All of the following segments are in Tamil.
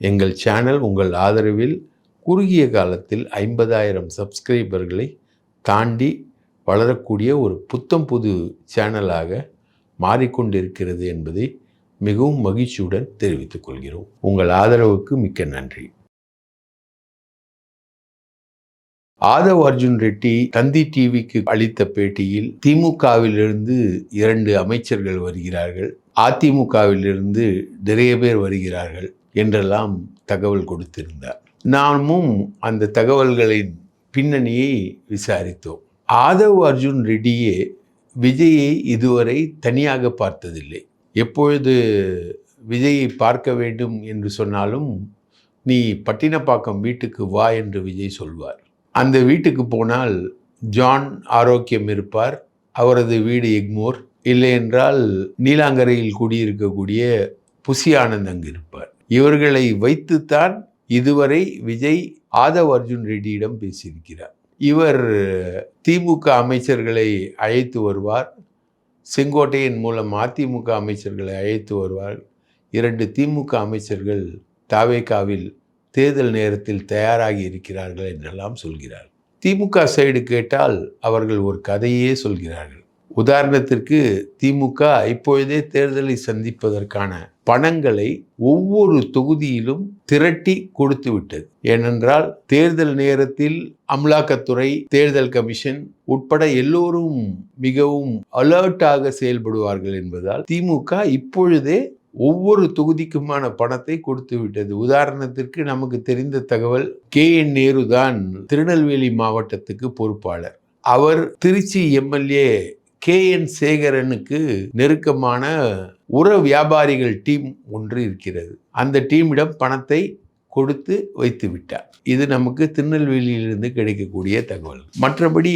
எங்கள் சேனல் உங்கள் ஆதரவில் குறுகிய காலத்தில் ஐம்பதாயிரம் சப்ஸ்கிரைபர்களை தாண்டி வளரக்கூடிய ஒரு புத்தம் புது சேனலாக மாறிக்கொண்டிருக்கிறது என்பதை மிகவும் மகிழ்ச்சியுடன் தெரிவித்துக் கொள்கிறோம். உங்கள் ஆதரவுக்கு மிக்க நன்றி. ஆதவ் அர்ஜுன் ரெட்டி தந்தி டிவிக்கு அளித்த பேட்டியில் திமுகவிலிருந்து இரண்டு அமைச்சர்கள் வருகிறார்கள். அதிமுகவிலிருந்து நிறைய பேர் வருகிறார்கள். என்றெல்லாம் தகவல் கொடுத்திருந்தார். நாமும் அந்த தகவல்களின் பின்னணியை விசாரித்தோம். ஆதவ் அர்ஜுன் ரெட்டியே விஜயை இதுவரை தனியாக பார்த்ததில்லை. எப்பொழுது விஜயை பார்க்க வேண்டும் என்று சொன்னாலும் நீ பட்டினப்பாக்கம் வீட்டுக்கு வா என்று விஜய் சொல்வார். அந்த வீட்டுக்கு போனால் ஜான் ஆரோக்கியம் இருப்பார் அவரது வீடு எக்மோர். இல்லை என்றால் நீலாங்கரையில் குடியிருக்கக்கூடிய புசியானந்த் அங்கு இருப்பார் இவர்களை வைத்துத்தான் இதுவரை விஜய் ஆதவ் அர்ஜுன் ரெட்டியிடம் பேசியிருக்கிறார். இவர் திமுக அமைச்சர்களை அழைத்து வருவார். செங்கோட்டையின் மூலம் அதிமுக அமைச்சர்களை அழைத்து வருவார். இரண்டு திமுக அமைச்சர்கள் தாவேகாவில் தேர்தல் நேரத்தில் தயாராகி இருக்கிறார்கள் என்றெல்லாம் சொல்கிறார். திமுக சைடு கேட்டால் அவர்கள் ஒரு கதையே சொல்கிறார்கள். உதாரணத்திற்கு திமுக இப்பொழுதே தேர்தலை சந்திப்பதற்கான பணங்களை ஒவ்வொரு தொகுதியிலும் திரட்டி கொடுத்து விட்டது. ஏனென்றால் தேர்தல் நேரத்தில் அமலாக்கத்துறை தேர்தல் கமிஷன் உட்பட எல்லோரும் மிகவும் அலர்ட்டாக செயல்படுவார்கள் என்பதால் திமுக இப்பொழுதே ஒவ்வொரு தொகுதிக்குமான பணத்தை கொடுத்து விட்டது. உதாரணத்திற்கு நமக்கு தெரிந்த தகவல் கே. என். நேரு தான் திருநெல்வேலி மாவட்டத்துக்கு பொறுப்பாளர். அவர் திருச்சி எம்எல்ஏ கே. என். சேகரனுக்கு நெருக்கமான உர வியாபாரிகள் டீம் ஒன்று இருக்கிறது. அந்த டீமிடம் பணத்தை கொடுத்து வைத்து விட்டார். இது நமக்கு திருநெல்வேலியிலிருந்து கிடைக்கக்கூடிய தகவல். மற்றபடி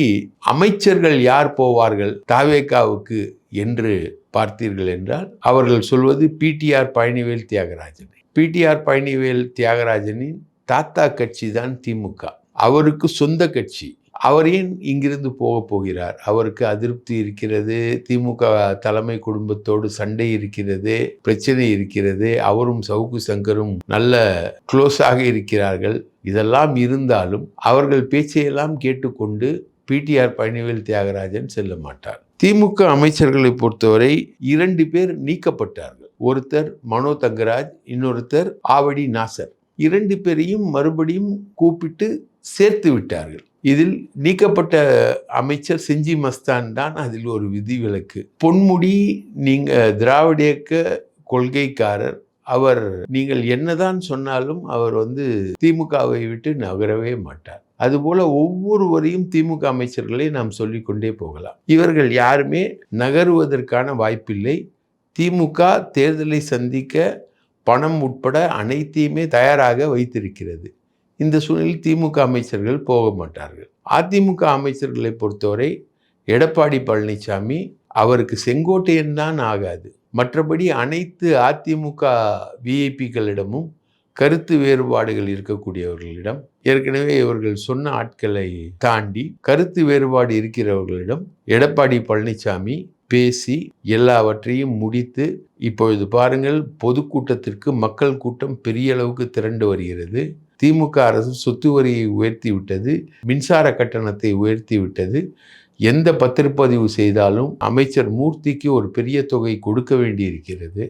அமைச்சர்கள் யார் போவார்கள் தாவேக்காவுக்கு என்று பார்த்தீர்கள் என்றால் அவர்கள் சொல்வது பிடிஆர் பழனிவேல் தியாகராஜன். பிடிஆர் பழனிவேல் தியாகராஜனின் தாத்தா கட்சி தான் திமுக அவருக்கு சொந்த கட்சி. அவர் ஏன் இங்கிருந்து போக போகிறார்? அவருக்கு அதிருப்தி இருக்கிறது திமுக தலைமை குடும்பத்தோடு சண்டை இருக்கிறது பிரச்சனை இருக்கிறது அவரும் சவுக்கு சங்கரும் நல்ல க்ளோஸாக இருக்கிறார்கள். இதெல்லாம் இருந்தாலும் அவர்கள் பேச்சையெல்லாம் கேட்டுக்கொண்டு பிடிஆர் பழனிவேல் தியாகராஜன் செல்ல மாட்டார். திமுக அமைச்சர்களை பொறுத்தவரை இரண்டு பேர் நீக்கப்பட்டார்கள். ஒருத்தர் மனோ தங்கராஜ் இன்னொருத்தர் ஆவடி நாசர். இரண்டு பேரையும் மறுபடியும் கூப்பிட்டு சேர்த்து விட்டார்கள். இதில் நீக்கப்பட்ட அமைச்சர் செஞ்சி மஸ்தான் தான் அதில் ஒரு விதிவிலக்கு. பொன்முடி நீங்க திராவிட இயக்க கொள்கைக்காரர் அவர் நீங்கள் என்னதான் சொன்னாலும் அவர் வந்து திமுகவை விட்டு நகரவே மாட்டார். அதுபோல ஒவ்வொருவரையும் திமுக அமைச்சர்களை நாம் சொல்லிக்கொண்டே போகலாம். இவர்கள் யாருமே நகருவதற்கான வாய்ப்பில்லை. திமுக தேர்தலை சந்திக்க பணம் உட்பட அனைத்தையுமே தயாராக வைத்திருக்கிறது. இந்த சூழலில் திமுக அமைச்சர்கள் போக மாட்டார்கள். அதிமுக அமைச்சர்களை பொறுத்தவரை எடப்பாடி பழனிசாமி அவருக்கு செங்கோட்டையன் தான் ஆகாது. மற்றபடி அனைத்து அதிமுக விஐபிகளிடமும் கருத்து வேறுபாடுகள் இருக்கக்கூடியவர்களிடம் ஏற்கனவே இவர்கள் சொன்ன ஆட்களை தாண்டி கருத்து வேறுபாடு இருக்கிறவர்களிடம் எடப்பாடி பழனிசாமி பேசி எல்லாவற்றையும் முடித்து இப்பொழுது பாருங்கள் பொதுக்கூட்டத்திற்கு மக்கள் கூட்டம் பெரிய அளவுக்கு திரண்டு வருகிறது. திமுக அரசு சொத்து வரியை உயர்த்தி விட்டது மின்சார கட்டணத்தை உயர்த்தி விட்டது. எந்த பத்திரப்பதிவு செய்தாலும் அமைச்சர் மூர்த்திக்கு ஒரு பெரிய தொகை கொடுக்க வேண்டியிருக்கிறது.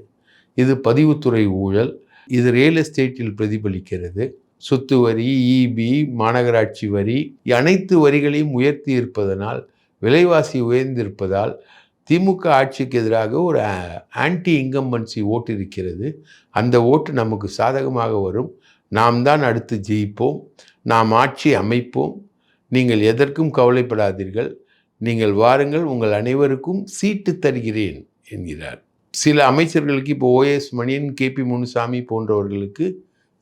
இது பதிவுத்துறை ஊழல் இது ரியல் எஸ்டேட்டில் பிரதிபலிக்கிறது. சொத்து வரி இபி மாநகராட்சி வரி அனைத்து வரிகளையும் உயர்த்தி இருப்பதனால் விலைவாசி உயர்ந்திருப்பதால் திமுக ஆட்சிக்கு எதிராக ஒரு ஆன்டி இன்கம்பன்சி ஓட்டு இருக்கிறது. அந்த ஓட்டு நமக்கு சாதகமாக வரும். நாம் தான் அடுத்து ஜெயிப்போம். நாம் ஆட்சி அமைப்போம். நீங்கள் எதற்கும் கவலைப்படாதீர்கள். நீங்கள் வாருங்கள். உங்கள் அனைவருக்கும் சீட்டு தருகிறேன் என்கிறார். சில அமைச்சர்களுக்கு இப்போ ஓஎஸ் மணியன் கேபி முனுசாமி போன்றவர்களுக்கு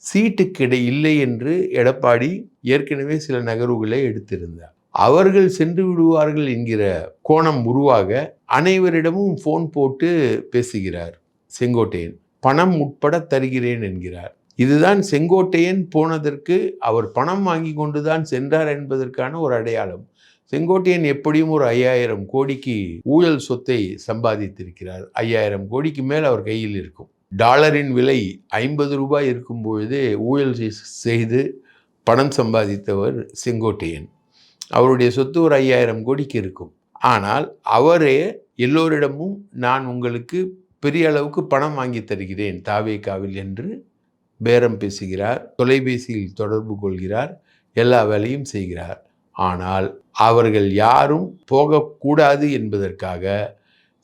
சீட்டு கிடை இல்லை என்று எடப்பாடி ஏற்கனவே சில நகர்வுகளை எடுத்திருந்தார். அவர்கள் சென்று விடுவார்கள் என்கிற கோணம் உருவாக அனைவரிடமும் ஃபோன் போட்டு பேசுகிறார். செங்கோட்டையன் பணம் உட்பட தருகிறேன் என்கிறார். இதுதான் செங்கோட்டையன் போனதற்கு அவர் பணம் வாங்கி கொண்டுதான் சென்றார் என்பதற்கான ஒரு அடையாளம். செங்கோட்டையன் எப்படியும் ஒரு ஐயாயிரம் கோடிக்கு ஊழல் சொத்தை சம்பாதித்திருக்கிறார். ஐயாயிரம் கோடிக்கு மேல் அவர் கையில் இருக்கும். டாலரின் விலை ஐம்பது ரூபாய் இருக்கும் பொழுது ஊழல் செய்து பணம் சம்பாதித்தவர் செங்கோட்டையன். அவருடைய சொத்து ஒரு ஐயாயிரம் கோடிக்கு இருக்கும். ஆனால் அவரே எல்லோரிடமும் நான் உங்களுக்கு பெரிய அளவுக்கு பணம் வாங்கி தருகிறேன் தாவேக்காவில் என்று பேரம் பேசுகிறார் தொலைபேசியில் தொடர்பு கொள்கிறார் எல்லா வேலையும் செய்கிறார். ஆனால் அவர்கள் யாரும் போகக்கூடாது என்பதற்காக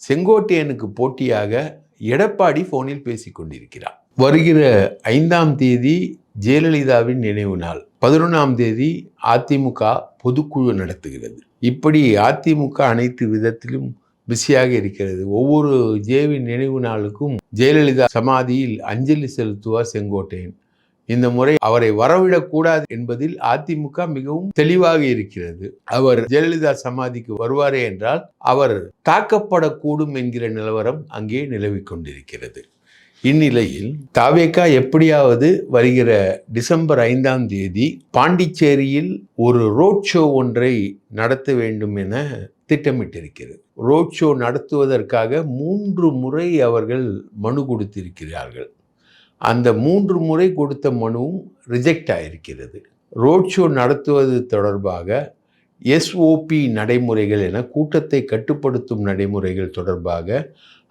செங்கோட்டையனுக்கு போட்டியாக எடப்பாடி ஃபோனில் பேசிக்கொண்டிருக்கிறார் வருகிற ஐந்தாம் தேதி ஜெயலலிதாவின் நினைவு நாள். பதினொன்றாம் தேதி அதிமுக பொதுக்குழு நடத்துகிறது. இப்படி அதிமுக அனைத்து விதத்திலும் பிஸியாக இருக்கிறது. ஒவ்வொரு ஜேவின் நினைவு நாளுக்கும் ஜெயலலிதா சமாதியில் அஞ்சலி செலுத்துவார் செங்கோட்டையன். இந்த முறை அவரை வரவிடக்கூடாது என்பதில் அதிமுக மிகவும் தெளிவாக இருக்கிறது. அவர் ஜெயலலிதா சமாதிக்கு வருவாரே என்றால் அவர் தாக்கப்படக்கூடும் என்கிற நிலவரம் அங்கே நிலவிக் கொண்டிருக்கிறது. இந்நிலையில் தாவேக்கா எப்படியாவது வருகிற டிசம்பர் ஐந்தாம் தேதி பாண்டிச்சேரியில் ஒரு ரோட் ஷோ ஒன்றை நடத்த வேண்டும் என திட்டமிட்டிருக்கிறது. ரோட் ஷோ நடத்துவதற்காக மூன்று முறை அவர்கள் மனு கொடுத்திருக்கிறார்கள். அந்த மூன்று முறை கொடுத்த மனுவும் ரிஜெக்ட் ஆயிருக்கிறது. ரோட் ஷோ நடத்துவது தொடர்பாக எஸ்ஓபி நடைமுறைகள் என கூட்டத்தை கட்டுப்படுத்தும் நடைமுறைகள் தொடர்பாக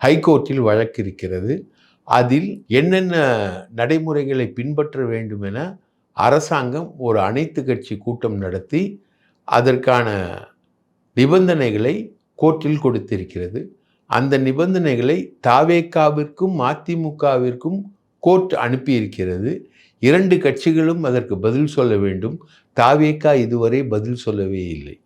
ஹைகோர்ட்டில் வழக்கு இருக்கிறது அதில் என்னென்ன நடைமுறைகளை பின்பற்ற வேண்டும் என அரசாங்கம் ஒரு அனைத்து கட்சி கூட்டம் நடத்தி அதற்கான நிபந்தனைகளை கோர்ட்டில் கொடுத்திருக்கிறது. அந்த நிபந்தனைகளை தாவேக்காவிற்கும் அதிமுகவிற்கும் கோர்ட் அனுப்பியிருக்கிறது. இரண்டு கட்சிகளும் அதற்கு பதில் சொல்ல வேண்டும். தாவேக்கா இதுவரை பதில் சொல்லவே இல்லை.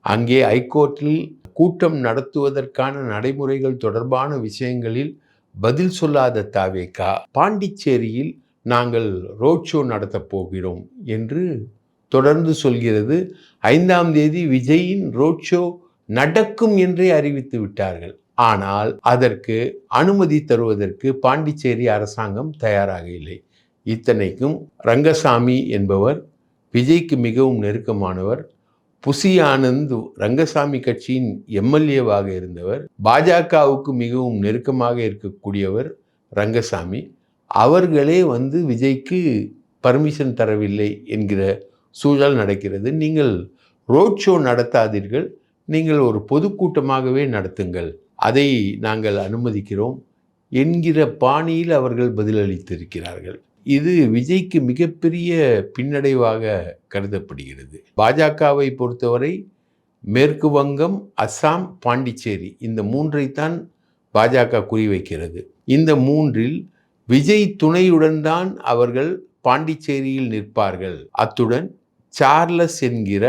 அங்கே ஐகோர்ட்டில் கூட்டம் நடத்துவதற்கான நடைமுறைகள் தொடர்பான விஷயங்களில் பதில் சொல்லாத தாவேக்கா பாண்டிச்சேரியில் நாங்கள் ரோட் ஷோ நடத்தப் போகிறோம் என்று தொடர்ந்து சொல்கிறது. ஐந்தாம் தேதி விஜயின் ரோட் ஷோ நடக்கும் என்றே அறிவித்து விட்டார்கள். ஆனால் அதற்கு அனுமதி தருவதற்கு பாண்டிச்சேரி அரசாங்கம் தயாராக இல்லை. இத்தனைக்கும் ரங்கசாமி என்பவர் விஜய்க்கு மிகவும் நெருக்கமானவர். புசி ஆனந்த் ரங்கசாமி கட்சியின் எம்எல்ஏவாக இருந்தவர் பாஜகவுக்கு மிகவும் நெருக்கமாக இருக்கக்கூடியவர் ரங்கசாமி. அவர்களே வந்து விஜய்க்கு பர்மிஷன் தரவில்லை என்கிற சூழல் நடக்கிறது. நீங்கள் ரோட் ஷோ நடத்தாதீர்கள். நீங்கள் ஒரு பொதுக்கூட்டமாகவே நடத்துங்கள். அதை நாங்கள் அனுமதிக்கிறோம் என்கிற பாணியில் அவர்கள் பதிலளித்திருக்கிறார்கள். இது விஜய்க்கு மிகப்பெரிய பின்னடைவாக கருதப்படுகிறது. பாஜகவை பொறுத்தவரை மேற்கு வங்கம் அஸ்ஸாம் பாண்டிச்சேரி இந்த மூன்றைத்தான் பாஜக குறிவைக்கிறது. இந்த மூன்றில் விஜய் துணையுடன் தான் அவர்கள் பாண்டிச்சேரியில் நிற்பார்கள். அத்துடன் சார்லஸ் என்கிற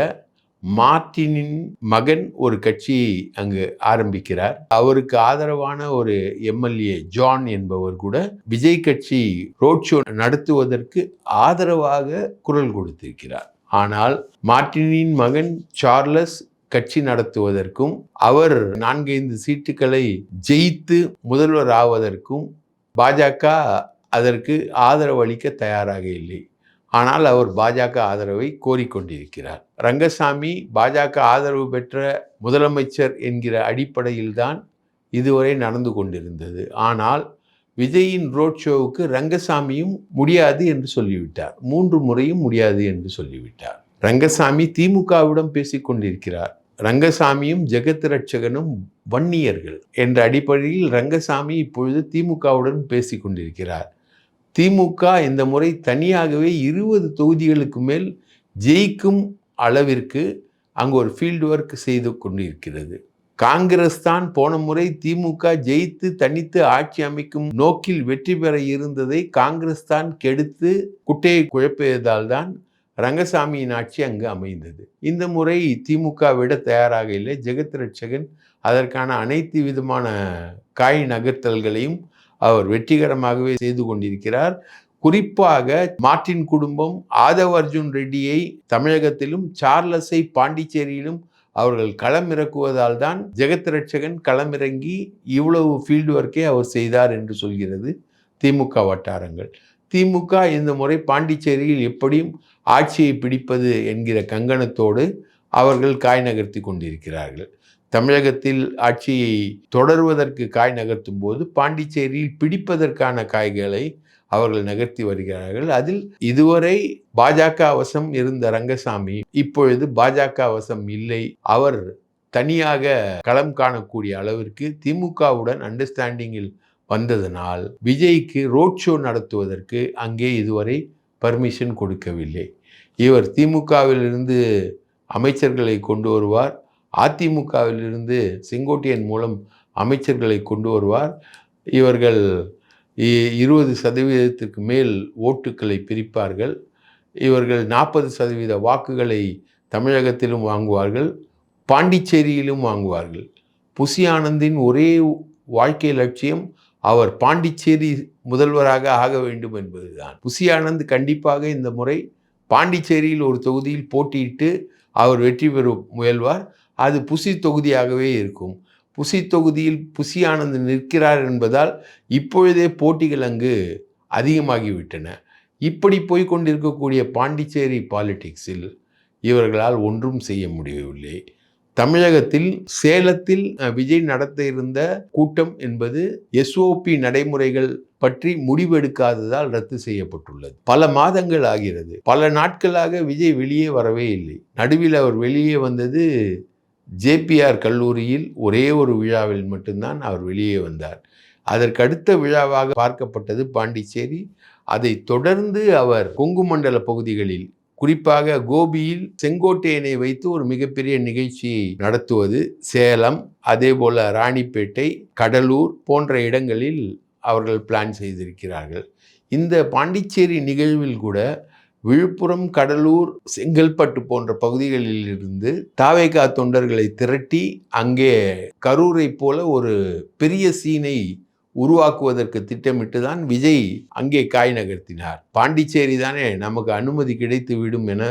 மார்டினின் மகன் ஒரு கட்சி அங்கு ஆரம்பிக்கிறார். அவருக்கு ஆதரவான ஒரு எம்எல்ஏ ஜான் என்பவர் கூட விஜய் கட்சி ரோட் ஷோ நடத்துவதற்கு ஆதரவாக குரல் கொடுத்திருக்கிறார். ஆனால் மார்டினின் மகன் சார்லஸ் கட்சி நடத்துவதற்கும் அவர் நான்கைந்து சீட்டுகளை ஜெயித்து முதல்வர் ஆவதற்கும் பாஜக அதற்கு ஆதரவளிக்க தயாராக இல்லை. ஆனால் அவர் பாஜக ஆதரவை கோரிக்கொண்டிருக்கிறார். ரங்கசாமி பாஜக ஆதரவு பெற்ற முதலமைச்சர் என்கிற அடிப்படையில்தான் இதுவரை நடந்து கொண்டிருந்தது. ஆனால் விஜயின் ரோட் ஷோவுக்கு ரங்கசாமியும் முடியாது என்று சொல்லிவிட்டார். மூன்று முறையும் முடியாது என்று சொல்லிவிட்டார். ரங்கசாமி திமுகவிடம் பேசிக்கொண்டிருக்கிறார் ரங்கசாமியும் ஜெகத் ரட்சகனும் வன்னியர்கள் என்ற அடிப்படையில் ரங்கசாமி இப்பொழுது திமுகவுடன் பேசிக்கொண்டிருக்கிறார் திமுக இந்த முறை தனியாகவே இருபது தொகுதிகளுக்கு மேல் ஜெயிக்கும் அளவிற்கு அங்கு ஒரு ஃபீல்டு ஒர்க் செய்து கொண்டிருக்கிறது. காங்கிரஸ் தான் போன முறை திமுக ஜெயித்து தனித்து ஆட்சி அமைக்கும் நோக்கில் வெற்றி பெற இருந்ததை காங்கிரஸ் தான் கெடுத்து குட்டையை குழப்பியதால் தான் ரங்கசாமியின் ஆட்சி அங்கு அமைந்தது. இந்த முறை திமுக விட தயாராக இல்லை. ஜெகத் ரட்சகன் அதற்கான அனைத்து விதமான காய் நகர்த்தல்களையும் அவர் வெற்றிகரமாகவே செய்து கொண்டிருக்கிறார். குறிப்பாக மார்டின் குடும்பம் ஆதவ் அர்ஜுன் ரெட்டியை தமிழகத்திலும் சார்லஸை பாண்டிச்சேரியிலும் அவர்கள் களமிறக்குவதால் தான் ஜெகத் ரட்சகன் களமிறங்கி இவ்வளவு ஃபீல்டு ஒர்க்கே அவர் செய்தார் என்று சொல்கிறது திமுக வட்டாரங்கள். திமுக இந்த முறை பாண்டிச்சேரியில் எப்படியும் ஆட்சியை பிடிப்பது என்கிற கங்கணத்தோடு அவர்கள் காய் நகர்த்தி கொண்டிருக்கிறார்கள். தமிழகத்தில் ஆட்சியை தொடர்வதற்கு காய் நகர்த்தும் போது பாண்டிச்சேரியில் பிடிப்பதற்கான காய்களை அவர்கள் நகர்த்தி வருகிறார்கள். அதில் இதுவரை பாஜக வசம் இருந்த ரங்கசாமி இப்பொழுது பாஜக வசம் இல்லை. அவர் தனியாக களம் காணக்கூடிய அளவிற்கு திமுகவுடன் அண்டர்ஸ்டாண்டிங்கில் வந்ததனால் விஜய்க்கு ரோட் ஷோ நடத்துவதற்கு அங்கே இதுவரை பர்மிஷன் கொடுக்கவில்லை. இவர் திமுகவிலிருந்து அமைச்சர்களை கொண்டு வருவார். அதிமுகவிலிருந்து செங்கோட்டையன் மூலம் அமைச்சர்களை கொண்டு வருவார். இவர்கள் இ- இருபது சதவீதத்திற்கு மேல் ஓட்டுக்களை பிரிப்பார்கள். இவர்கள் நாற்பது சதவீத வாக்குகளை தமிழகத்திலும் வாங்குவார்கள். பாண்டிச்சேரியிலும் வாங்குவார்கள். புசி ஆனந்தின் ஒரே வாழ்க்கை லட்சியம் அவர் பாண்டிச்சேரி முதல்வராக ஆக வேண்டும் என்பதுதான். புசி ஆனந்த் கண்டிப்பாக இந்த முறை பாண்டிச்சேரியில் ஒரு தொகுதியில் போட்டியிட்டு அவர் வெற்றி பெற முயல்வார். அது புசி தொகுதியாகவே இருக்கும். புசி தொகுதியில் புசி ஆனந்த் நிற்கிறார் என்பதால் இப்பொழுதே போட்டிகள் அங்கு அதிகமாகிவிட்டன. இப்படி போய்கொண்டிருக்கக்கூடிய பாண்டிச்சேரி பாலிடிக்ஸில் இவர்களால் ஒன்றும் செய்ய முடியவில்லை. தமிழகத்தில் சேலத்தில் விஜய் நடத்த இருந்த கூட்டம் என்பது எஸ்ஓபி நடைமுறைகள் பற்றி முடிவெடுக்காததால் ரத்து செய்யப்பட்டுள்ளது. பல மாதங்கள் ஆகிறது. பல நாட்களாக விஜய் வெளியே வரவே இல்லை. நடுவில் அவர் வெளியே வந்தது ஜேபிஆர் கல்லூரியில் ஒரே ஒரு விழாவில் மட்டும்தான் அவர் வெளியே வந்தார். அதற்கு அடுத்த விழாவாக பார்க்கப்பட்டது பாண்டிச்சேரி. அதை தொடர்ந்து அவர் கொங்கு மண்டல பகுதிகளில் குறிப்பாக கோபியில் செங்கோட்டையனை வைத்து ஒரு மிகப்பெரிய நிகழ்ச்சியை நடத்துவது. சேலம் அதே போல் ராணிப்பேட்டை கடலூர் போன்ற இடங்களில் அவர்கள் பிளான் செய்திருக்கிறார்கள். இந்த பாண்டிச்சேரி நிகழ்வில் கூட விழுப்புரம் கடலூர் செங்கல்பட்டு போன்ற பகுதிகளில் இருந்து தாவேகா தொண்டர்களை திரட்டி அங்கே கரூரை போல ஒரு பெரிய சீனை உருவாக்குவதற்கு திட்டமிட்டு தான் விஜய் அங்கே காய் நகர்த்தினார். பாண்டிச்சேரி தானே நமக்கு அனுமதி கிடைத்து விடும் என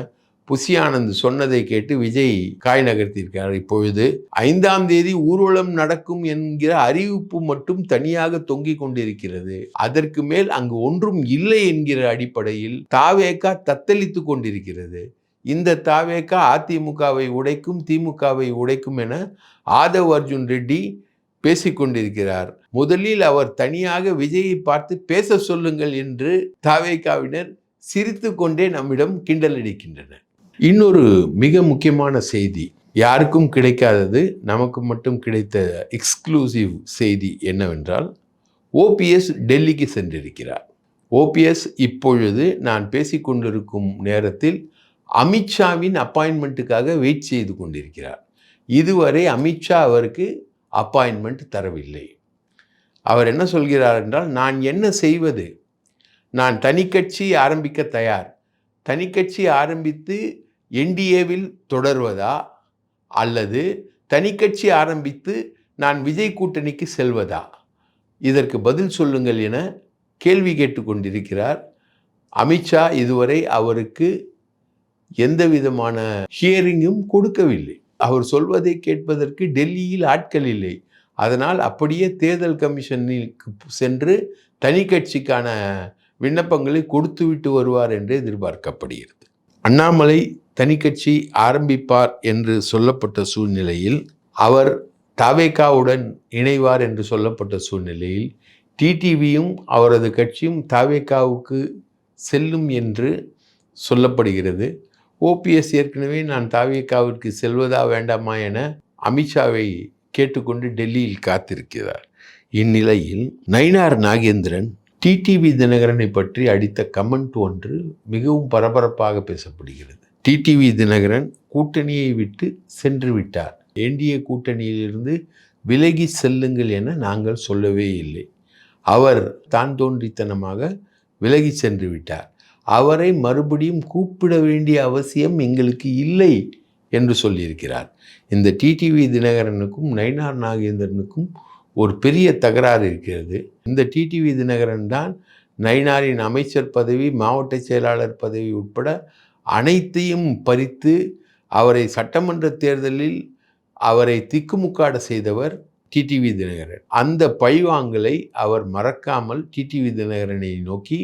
புசியானந்த் சொன்னதை கேட்டு விஜய் காய் நகர்த்தியிருக்கார். இப்பொழுது ஐந்தாம் தேதி ஊர்வலம் நடக்கும் என்கிற அறிவிப்பு மட்டும் தனியாக தொங்கிக் கொண்டிருக்கிறது. அதற்கு மேல் அங்கு ஒன்றும் இல்லை என்கிற அடிப்படையில் தாவேகா தத்தளித்து கொண்டிருக்கிறது. இந்த தாவேக்கா அதிமுகவை உடைக்கும் திமுகவை உடைக்கும் என ஆதவ் அர்ஜுன் ரெட்டி பேசிக்கொண்டிருக்கிறார். முதலில் அவர் தனியாக விஜயை பார்த்து பேச சொல்லுங்கள் என்று தாவேகாவினர் சிரித்து கொண்டே நம்மிடம் கிண்டல் அடிக்கின்றனர் இன்னொரு மிக முக்கியமான செய்தி யாருக்கும் கிடைக்காதது நமக்கு மட்டும் கிடைத்த எக்ஸ்க்ளூசிவ் செய்தி என்னவென்றால் ஓபிஎஸ் டெல்லிக்கு சென்றிருக்கிறார். ஓபிஎஸ் இப்பொழுது நான் பேசிக்கொண்டிருக்கும் நேரத்தில் அமித்ஷாவின் அப்பாயின்மெண்ட்டுக்காக வெயிட் செய்து கொண்டிருக்கிறார். இதுவரை அமித்ஷா அவருக்கு அப்பாயின்மெண்ட் தரவில்லை. அவர் என்ன சொல்கிறார் என்றால் நான் என்ன செய்வது? நான் தனிக்கட்சி ஆரம்பிக்க தயார். தனிக்கட்சி ஆரம்பித்து என்டிஏவில் தொடர்வதா? அல்லது தனிக்கட்சி ஆரம்பித்து நான் விஜய் கூட்டணிக்கு செல்வதா? இதற்கு பதில் சொல்லுங்கள் என கேள்வி கேட்டுக்கொண்டிருக்கிறார் அமித்ஷா இதுவரை அவருக்கு எந்த விதமான ஹியரிங்கும் கொடுக்கவில்லை. அவர் சொல்வதை கேட்பதற்கு டெல்லியில் ஆட்கள் இல்லை. அதனால் அப்படியே தேர்தல் கமிஷனுக்கு சென்று தனி கட்சிக்கான விண்ணப்பங்களை கொடுத்துவிட்டு வருவார் என்று எதிர்பார்க்கப்படுகிறது. அண்ணாமலை தனி கட்சி ஆரம்பிப்பார் என்று சொல்லப்பட்ட சூழ்நிலையில் அவர் தாவேக்காவுடன் இணைவார் என்று சொல்லப்பட்ட சூழ்நிலையில் டிடிவியும் அவரது கட்சியும் தாவேகாவுக்கு செல்லும் என்று சொல்லப்படுகிறது. ஓபிஎஸ் ஏற்கனவே நான் தாவேகாவிற்கு செல்வதா வேண்டாமா என அமித்ஷாவை கேட்டுக்கொண்டு டெல்லியில் காத்திருக்கிறார். இந்நிலையில் நயினார் நாகேந்திரன் டிடிவி தினகரனை பற்றி அடித்த கமெண்ட் ஒன்று மிகவும் பரபரப்பாக பேசப்படுகிறது. டிடிவி தினகரன் கூட்டணியை விட்டு சென்று விட்டார். என்டிஏ கூட்டணியிலிருந்து விலகி செல்லுங்கள் என நாங்கள் சொல்லவே இல்லை. அவர் தான் தோன்றித்தனமாக விலகி சென்று விட்டார். அவரை மறுபடியும் கூப்பிட வேண்டிய அவசியம் எங்களுக்கு இல்லை என்று சொல்லியிருக்கிறார். இந்த டிடிவி தினகரனுக்கும் நயினார் நாகேந்திரனுக்கும் ஒரு பெரிய தகராறு இருக்கிறது. இந்த டிடிவி தினகரன் தான் நயினாரின் அமைச்சர் பதவி மாவட்ட செயலாளர் பதவி உட்பட அனைத்தையும் பறித்து அவரை சட்டமன்ற தேர்தலில் அவரை திக்குமுக்காட செய்தவர் டிடிவி தினகரன். அந்த பழிவாங்கலை அவர் மறக்காமல் டிடிவி தினகரனை நோக்கி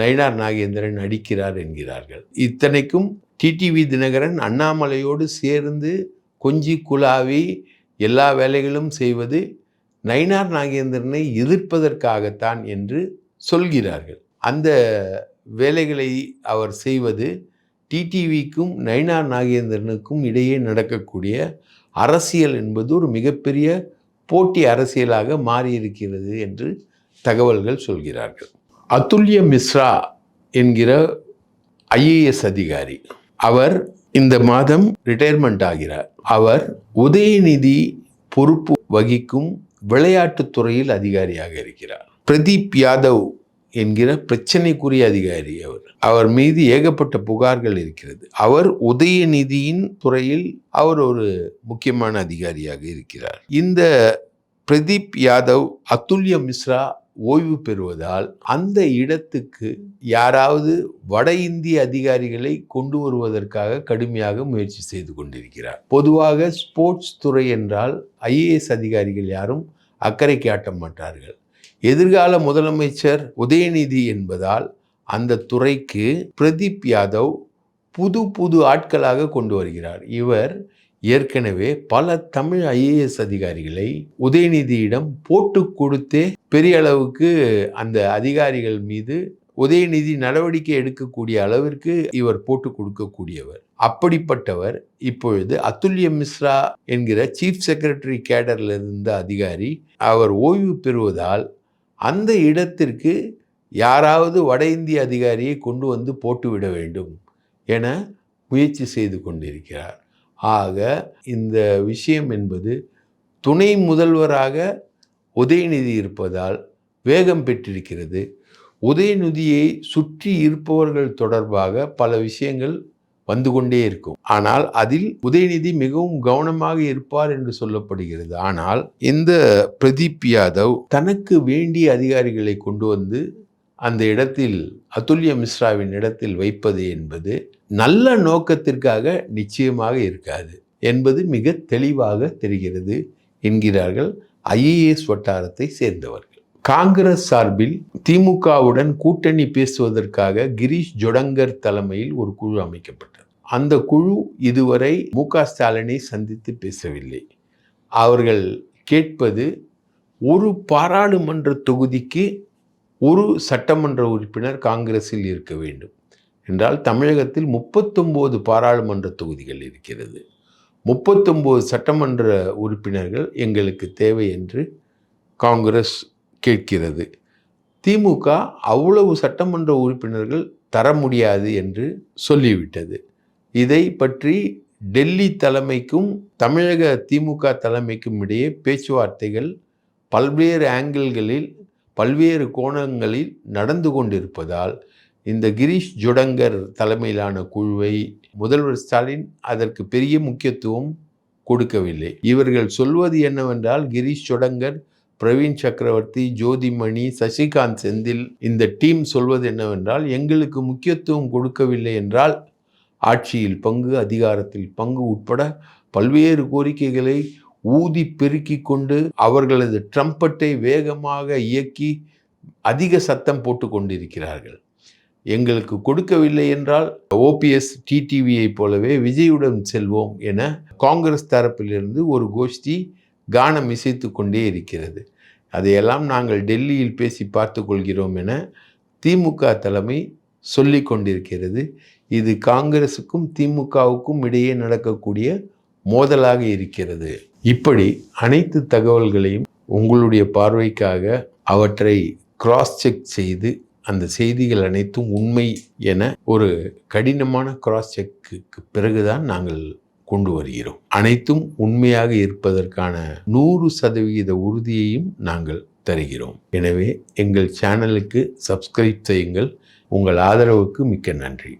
நயினார் நாகேந்திரன் அடிக்கிறார் என்கிறார்கள். இத்தனைக்கும் டிடிவி தினகரன் அண்ணாமலையோடு சேர்ந்து கொஞ்சி குலாவி எல்லா வேலைகளும் செய்வது நயினார் நாகேந்திரனை எதிர்ப்பதற்காகத்தான் என்று சொல்கிறார்கள். அந்த வேலைகளை அவர் செய்வது டிடிவிக்கும் நயினார் நாகேந்திரனுக்கும் இடையே நடக்கக்கூடிய அரசியல் என்பது ஒரு மிகப்பெரிய போட்டி அரசியலாக மாறியிருக்கிறது என்று தகவல்கள் சொல்கிறார்கள். அதுல்ய மிஸ்ரா என்கிற ஐஏஎஸ் அதிகாரி. அவர் இந்த மாதம் ரிட்டையர்மெண்ட் ஆகிறார். அவர் உதயநிதி பொறுப்பு வகிக்கும் விளையாட்டுத் துறையில் அதிகாரியாக இருக்கிறார். பிரதீப் யாதவ் என்கிற பிரச்சனைக்குரிய அதிகாரி அவர். அவர் மீது ஏகப்பட்ட புகார்கள் இருக்கிறது. அவர் உதயநிதியின் துறையில் அவர் ஒரு முக்கியமான அதிகாரியாக இருக்கிறார். இந்த பிரதீப் யாதவ் அத்துல்ய மிஸ்ரா ஓய்வு பெறுவதால் அந்த இடத்துக்கு யாராவது வட இந்திய அதிகாரிகளை கொண்டு வருவதற்காக கடுமையாக முயற்சி செய்து கொண்டிருக்கிறார். பொதுவாக ஸ்போர்ட்ஸ் துறை என்றால் ஐஏஎஸ் அதிகாரிகள் யாரும் அக்கறை காட்ட மாட்டார்கள். எதிர்கால முதலமைச்சர் உதயநிதி என்பதால் அந்த துறைக்கு பிரதீப் யாதவ் புது புது ஆட்களாக கொண்டு வருகிறார். இவர் ஏற்கனவே பல தமிழ் ஐஏஎஸ் அதிகாரிகளை உதயநிதியிடம் போட்டு கொடுத்தே பெரிய அளவுக்கு அந்த அதிகாரிகள் மீது உதயநிதி நடவடிக்கை எடுக்கக்கூடிய அளவிற்கு இவர் போட்டு கொடுக்கக்கூடியவர். அப்படிப்பட்டவர் இப்பொழுது அதுல்ய மிஸ்ரா என்கிற சீஃப் செக்ரட்டரி கேடரில் இருந்த அதிகாரி அவர் ஓய்வு பெறுவதால் அந்த இடத்திற்கு யாராவது வட இந்திய அதிகாரியை கொண்டு வந்து போட்டுவிட வேண்டும் என முயற்சி செய்து கொண்டிருக்கிறார். ஆக இந்த விஷயம் என்பது துணை முதல்வராக உதயநிதி இருப்பதால் வேகம் பெற்றிருக்கிறது. உதயநிதியை சுற்றி இருப்பவர்கள் தொடர்பாக பல விஷயங்கள் வந்து கொண்டே இருக்கும். ஆனால் அதில் உதயநிதி மிகவும் கவனமாக இருப்பார் என்று சொல்லப்படுகிறது. ஆனால் இந்த பிரதீப் யாதவ் தனக்கு வேண்டிய அதிகாரிகளை கொண்டு வந்து அந்த இடத்தில் அதுல்ய மிஸ்ராவின் இடத்தில் வைப்பது என்பது நல்ல நோக்கத்திற்காக நிச்சயமாக இருக்காது என்பது மிக தெளிவாக தெரிகிறது என்கிறார்கள் ஐஏஎஸ் வட்டாரத்தை சேர்ந்தவர்கள். காங்கிரஸ் சார்பில் திமுகவுடன் கூட்டணி பேசுவதற்காக கிரீஷ் ஜொடங்கர் தலைமையில் ஒரு குழு அமைக்கப்பட்டது. அந்த குழு இதுவரை மு ஸ்டாலினை சந்தித்து பேசவில்லை. அவர்கள் கேட்பது ஒரு பாராளுமன்ற தொகுதிக்கு ஒரு சட்டமன்ற உறுப்பினர் காங்கிரஸில் இருக்க வேண்டும். என்றால் தமிழகத்தில் முப்பத்தொம்போது பாராளுமன்ற தொகுதிகள் இருக்கிறது. முப்பத்தொம்போது சட்டமன்ற உறுப்பினர்கள் எங்களுக்கு தேவை என்று காங்கிரஸ் கேட்கிறது. திமுக அவ்வளவு சட்டமன்ற உறுப்பினர்கள் தர முடியாது என்று சொல்லிவிட்டது. இதை பற்றி டெல்லி தலைமைக்கும் தமிழக திமுக தலைமைக்கும் இடையே பேச்சுவார்த்தைகள் பல்வேறு ஆங்கிள்களில் பல்வேறு கோணங்களில் நடந்து கொண்டிருப்பதால் இந்த கிரீஷ் ஜுடங்கர் தலைமையிலான குழுவை முதல்வர் ஸ்டாலின் அதற்கு பெரிய முக்கியத்துவம் கொடுக்கவில்லை. இவர்கள் சொல்வது என்னவென்றால் கிரீஷ் ஜுடங்கர் பிரவீன் சக்கரவர்த்தி ஜோதிமணி சசிகாந்த் செந்தில் இந்த டீம் சொல்வது என்னவென்றால் எங்களுக்கு முக்கியத்துவம் கொடுக்கவில்லை என்றால் ஆட்சியில் பங்கு அதிகாரத்தில் பங்கு உட்பட பல்வேறு கோரிக்கைகளை ஊதி பெருக்கி கொண்டு அவர்களது ட்ரம்பட்டை வேகமாக இயக்கி அதிக சத்தம் போட்டு கொண்டிருக்கிறார்கள். எங்களுக்கு கொடுக்கவில்லை என்றால் ஓபிஎஸ் டிடிவியை போலவே விஜயுடன் செல்வோம் என காங்கிரஸ் தரப்பிலிருந்து ஒரு கோஷ்டி கானம் இசைத்து கொண்டே இருக்கிறது. அதையெல்லாம் நாங்கள் டெல்லியில் பேசி பார்த்து கொள்கிறோம் என திமுக தலைமை சொல்லி கொண்டிருக்கிறது. இது காங்கிரஸுக்கும் திமுகவுக்கும் இடையே நடக்கக்கூடிய மோதலாக இருக்கிறது. இப்படி அனைத்து தகவல்களையும் உங்களுடைய பார்வைக்காக அவற்றை கிராஸ் செக் செய்து அந்த செய்திகள் அனைத்தும் உண்மை என ஒரு கடினமான கிராஸ் செக்குக்கு பிறகுதான் நாங்கள் கொண்டு வருகிறோம். அனைத்தும் உண்மையாக இருப்பதற்கான நூறு சதவிகித உறுதியையும் நாங்கள் தருகிறோம். எனவே எங்கள் சேனலுக்கு சப்ஸ்கிரைப் செய்யுங்கள். உங்கள் ஆதரவுக்கு மிக்க நன்றி.